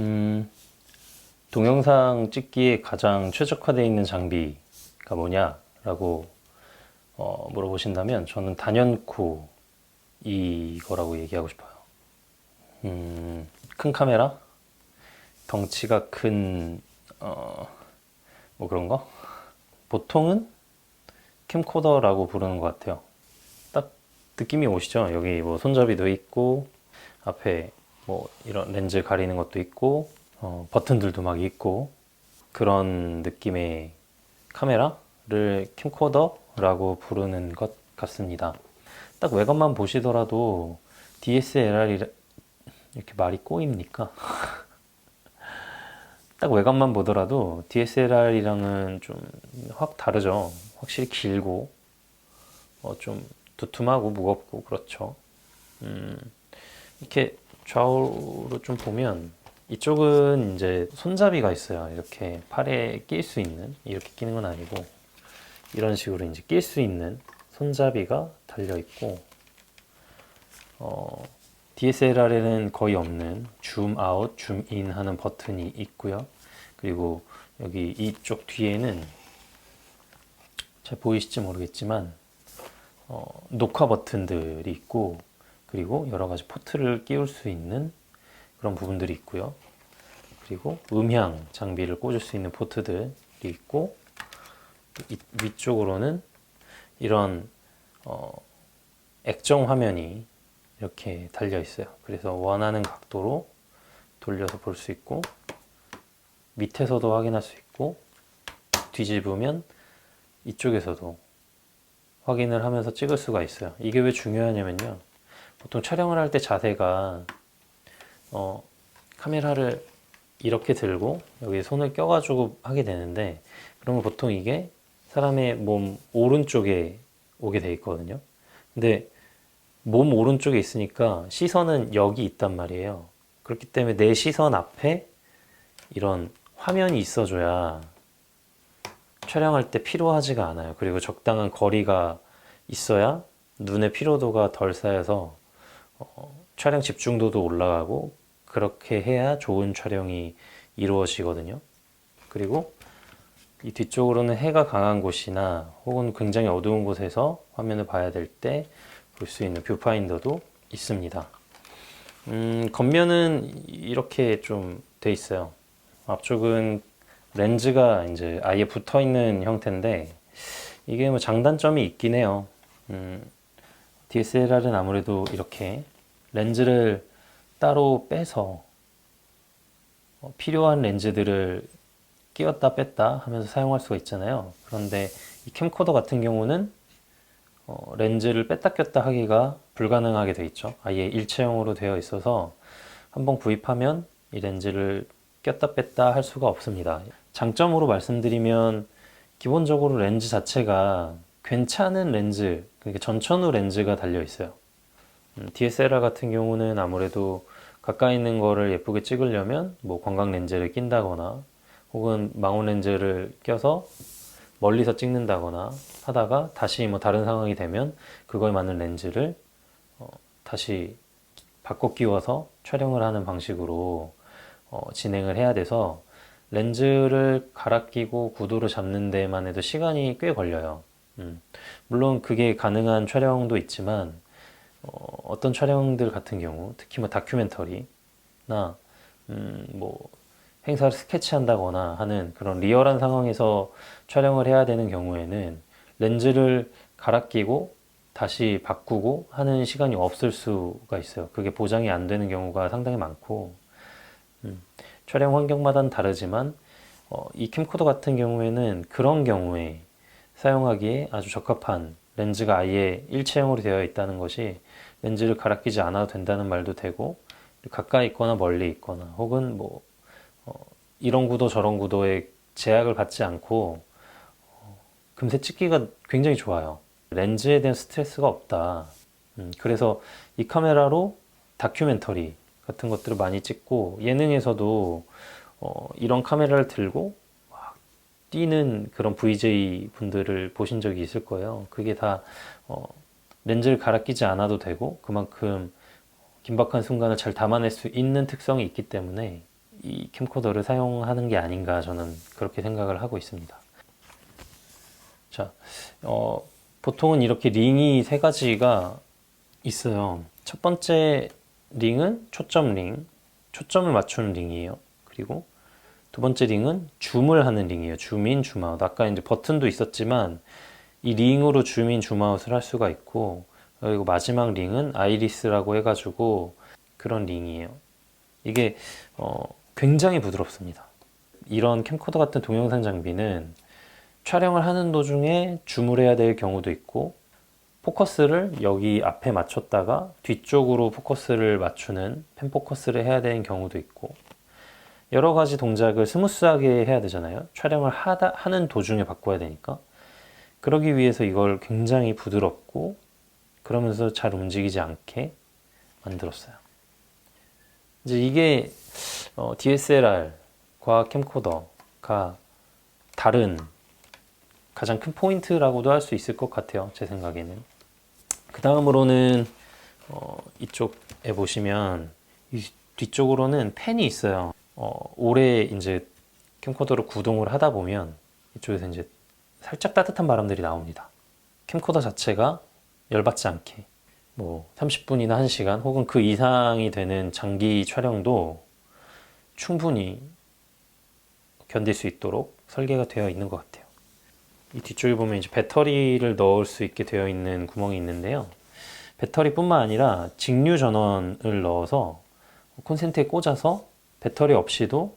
음, 동영상 찍기에 가장 최적화되어 있는 장비가 뭐냐라고 어, 물어보신다면 저는 단연코 이거라고 얘기하고 싶어요. 음, 큰 카메라, 덩치가 큰, 어, 뭐 그런 거? 보통은 캠코더라고 부르는 것 같아요. 딱 느낌이 오시죠? 여기 뭐 손잡이도 있고, 앞에 뭐 이런 렌즈 가리는 것도 있고, 어, 버튼들도 막 있고, 그런 느낌의 카메라를 캠코더라고 부르는 것 같습니다. 딱 외관만 보시더라도 DSLR이 이렇게 말이 꼬입니까? 딱 외관만 보더라도 DSLR이랑은 좀 확 다르죠. 확실히 길고 어, 좀 두툼하고 무겁고 그렇죠. 음, 이렇게 좌우로 좀 보면 이쪽은 이제 손잡이가 있어요. 이렇게 팔에 낄 수 있는 이렇게 끼는 건 아니고 이런 식으로 이제 낄 수 있는 손잡이가 달려 있고 어, DSLR에는 거의 없는 줌 아웃, 줌 인 하는 버튼이 있고요. 그리고 여기 이쪽 뒤에는 잘 보이실지 모르겠지만 어, 녹화 버튼들이 있고 그리고 여러 가지 포트를 끼울 수 있는 그런 부분들이 있고요. 그리고 음향 장비를 꽂을 수 있는 포트들이 있고 이, 위쪽으로는 이런 어, 액정 화면이 이렇게 달려 있어요. 그래서 원하는 각도로 돌려서 볼 수 있고 밑에서도 확인할 수 있고 뒤집으면 이쪽에서도 확인을 하면서 찍을 수가 있어요. 이게 왜 중요하냐면요. 보통 촬영을 할 때 자세가 어, 카메라를 이렇게 들고 여기 손을 껴가지고 하게 되는데 그러면 보통 이게 사람의 몸 오른쪽에 오게 돼 있거든요. 근데 몸 오른쪽에 있으니까 시선은 여기 있단 말이에요. 그렇기 때문에 내 시선 앞에 이런 화면이 있어줘야 촬영할 때 피로하지가 않아요. 그리고 적당한 거리가 있어야 눈의 피로도가 덜 쌓여서 어, 촬영 집중도도 올라가고 그렇게 해야 좋은 촬영이 이루어지거든요. 그리고 이 뒤쪽으로는 해가 강한 곳이나 혹은 굉장히 어두운 곳에서 화면을 봐야 될 때 볼 수 있는 뷰파인더도 있습니다. 음, 겉면은 이렇게 좀 돼 있어요. 앞쪽은 렌즈가 이제 아예 붙어 있는 형태인데 이게 뭐 장단점이 있긴 해요. 음, DSLR은 아무래도 이렇게 렌즈를 따로 빼서 어, 필요한 렌즈들을 끼웠다 뺐다 하면서 사용할 수가 있잖아요. 그런데 이 캠코더 같은 경우는 어, 렌즈를 뺐다 꼈다 하기가 불가능하게 되어 있죠. 아예 일체형으로 되어 있어서 한번 구입하면 이 렌즈를 꼈다 뺐다 할 수가 없습니다. 장점으로 말씀드리면 기본적으로 렌즈 자체가 괜찮은 렌즈, 그러니까 전천후 렌즈가 달려 있어요. 음, DSLR 같은 경우는 아무래도 가까이 있는 거를 예쁘게 찍으려면 뭐 광각 렌즈를 낀다거나 혹은 망원 렌즈를 껴서 멀리서 찍는다거나 하다가 다시 뭐 다른 상황이 되면 그거에 맞는 렌즈를 어, 다시 바꿔 끼워서 촬영을 하는 방식으로 어, 진행을 해야 돼서 렌즈를 갈아 끼고 구도를 잡는 데만 해도 시간이 꽤 걸려요. 음, 물론 그게 가능한 촬영도 있지만 어, 떤 촬영들 같은 경우 특히 뭐 다큐멘터리나 음, 뭐 행사를 스케치한다거나 하는 그런 리얼한 상황에서 촬영을 해야 되는 경우에는 렌즈를 갈아 끼고 다시 바꾸고 하는 시간이 없을 수가 있어요. 그게 보장이 안 되는 경우가 상당히 많고 음, 촬영 환경마다는 다르지만 어, 이 캠코더 같은 경우에는 그런 경우에 사용하기에 아주 적합한 렌즈가 아예 일체형으로 되어 있다는 것이 렌즈를 갈아 끼지 않아도 된다는 말도 되고 가까이 있거나 멀리 있거나 혹은 뭐 어, 이런 구도 저런 구도에 제약을 받지 않고 어, 금세 찍기가 굉장히 좋아요. 렌즈에 대한 스트레스가 없다. 음, 그래서 이 카메라로 다큐멘터리 같은 것들을 많이 찍고 예능에서도 어, 이런 카메라를 들고 막 뛰는 그런 VJ 분들을 보신 적이 있을 거예요. 그게 다 어, 렌즈를 갈아 끼지 않아도 되고 그만큼 긴박한 순간을 잘 담아낼 수 있는 특성이 있기 때문에 이 캠코더를 사용하는 게 아닌가 저는 그렇게 생각을 하고 있습니다. 자, 어, 보통은 이렇게 링이 세 가지가 있어요. 첫 번째 링은 초점 링, 초점을 맞추는 링이에요. 그리고 두 번째 링은 줌을 하는 링이에요. 줌인, 줌아웃. 아까 이제 버튼도 있었지만 이 링으로 줌인, 줌아웃을 할 수가 있고 그리고 마지막 링은 아이리스라고 해가지고 그런 링이에요. 이게 어, 굉장히 부드럽습니다. 이런 캠코더 같은 동영상 장비는 촬영을 하는 도중에 줌을 해야 될 경우도 있고 포커스를 여기 앞에 맞췄다가 뒤쪽으로 포커스를 맞추는 펜 포커스를 해야 되는 경우도 있고 여러 가지 동작을 스무스하게 해야 되잖아요. 촬영을 하다, 하는 도중에 바꿔야 되니까. 그러기 위해서 이걸 굉장히 부드럽고 그러면서 잘 움직이지 않게 만들었어요. 이제 이게 어, DSLR과 캠코더가 다른 가장 큰 포인트라고도 할 수 있을 것 같아요. 제 생각에는. 그 다음으로는 어, 이쪽에 보시면 이 뒤쪽으로는 펜이 있어요. 어, 오래 이제 캠코더로 구동을 하다 보면 이쪽에서 이제 살짝 따뜻한 바람들이 나옵니다. 캠코더 자체가 열받지 않게 뭐 30분이나 1시간 혹은 그 이상이 되는 장기 촬영도 충분히 견딜 수 있도록 설계가 되어 있는 것 같아요. 이 뒤쪽에 보면 이제 배터리를 넣을 수 있게 되어 있는 구멍이 있는데요. 배터리뿐만 아니라 직류 전원을 넣어서 콘센트에 꽂아서 배터리 없이도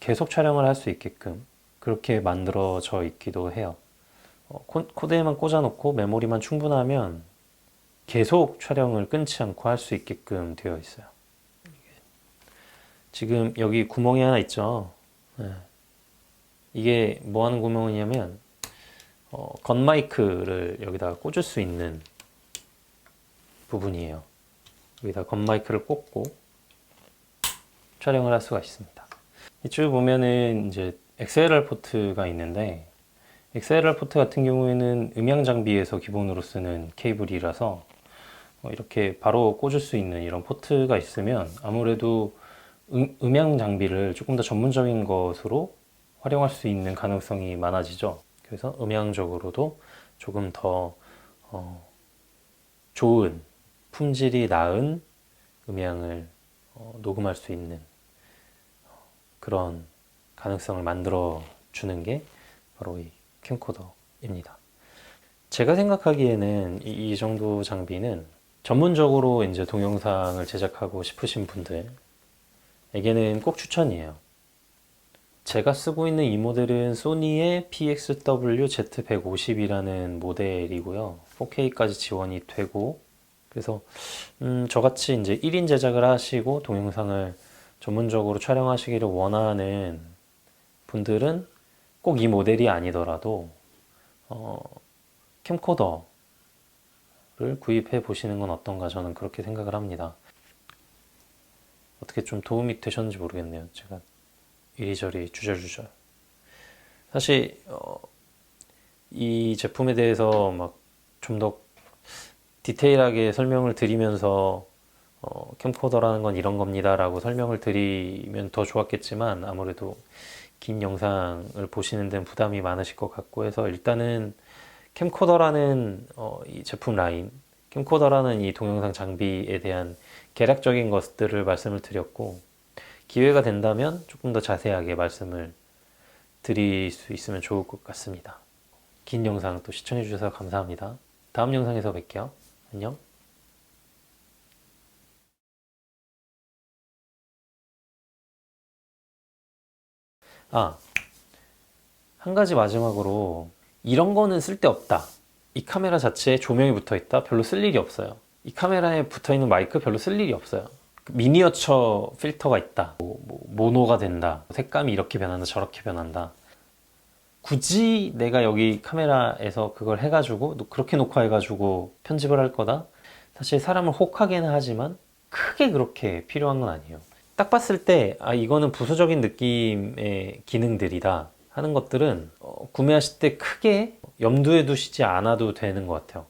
계속 촬영을 할 수 있게끔 그렇게 만들어져 있기도 해요. 어, 코- 코드에만 꽂아놓고 메모리만 충분하면 계속 촬영을 끊지 않고 할 수 있게끔 되어 있어요. 지금 여기 구멍이 하나 있죠. 네. 이게 뭐 하는 구멍이냐면 어, 건 마이크를 여기다가 꽂을 수 있는 부분이에요. 여기다 건 마이크를 꽂고 촬영을 할 수가 있습니다. 이쪽에 보면은 이제 XLR 포트가 있는데 XLR 포트 같은 경우에는 음향 장비에서 기본으로 쓰는 케이블이라서 어, 이렇게 바로 꽂을 수 있는 이런 포트가 있으면 아무래도 음, 음향 장비를 조금 더 전문적인 것으로 활용할 수 있는 가능성이 많아지죠. 그래서 음향적으로도 조금 더 어, 좋은 품질이 나은 음향을 어, 녹음할 수 있는 어, 그런 가능성을 만들어 주는 게 바로 이 캠코더입니다. 제가 생각하기에는 이, 이 정도 장비는 전문적으로 이제 동영상을 제작하고 싶으신 분들에게는 꼭 추천이에요. 제가 쓰고 있는 이 모델은 소니의 PXW Z150이라는 모델이고요. 4K까지 지원이 되고, 그래서, 음, 저같이 이제 1인 제작을 하시고 동영상을 전문적으로 촬영하시기를 원하는 분들은 꼭 이 모델이 아니더라도, 어, 캠코더를 구입해 보시는 건 어떤가 저는 그렇게 생각을 합니다. 어떻게 좀 도움이 되셨는지 모르겠네요. 제가 이리저리 주절주절. 사실 어, 이 제품에 대해서 막 좀 더 디테일하게 설명을 드리면서 어, 캠코더라는 건 이런 겁니다라고 설명을 드리면 더 좋았겠지만 아무래도 긴 영상을 보시는 데는 부담이 많으실 것 같고 해서 일단은 캠코더라는 어, 이 제품 라인, 캠코더라는 이 동영상 장비에 대한 개략적인 것들을 말씀을 드렸고 기회가 된다면 조금 더 자세하게 말씀을 드릴 수 있으면 좋을 것 같습니다. 긴 영상 또 시청해 주셔서 감사합니다. 다음 영상에서 뵐게요. 안녕. 아, 한 가지 마지막으로 이런 거는 쓸데없다. 이 카메라 자체에 조명이 붙어 있다. 별로 쓸 일이 없어요. 이 카메라에 붙어 있는 마이크 별로 쓸 일이 없어요. 미니어처 필터가 있다. 뭐, 뭐, 모노가 된다. 색감이 이렇게 변한다. 저렇게 변한다. 굳이 내가 여기 카메라에서 그걸 해가지고 그렇게 녹화해가지고 편집을 할 거다. 사실 사람을 혹하게는 하지만 크게 그렇게 필요한 건 아니에요. 딱 봤을 때, 아, 이거는 부수적인 느낌의 기능들이다 하는 것들은 어, 구매하실 때 크게 염두에 두시지 않아도 되는 것 같아요.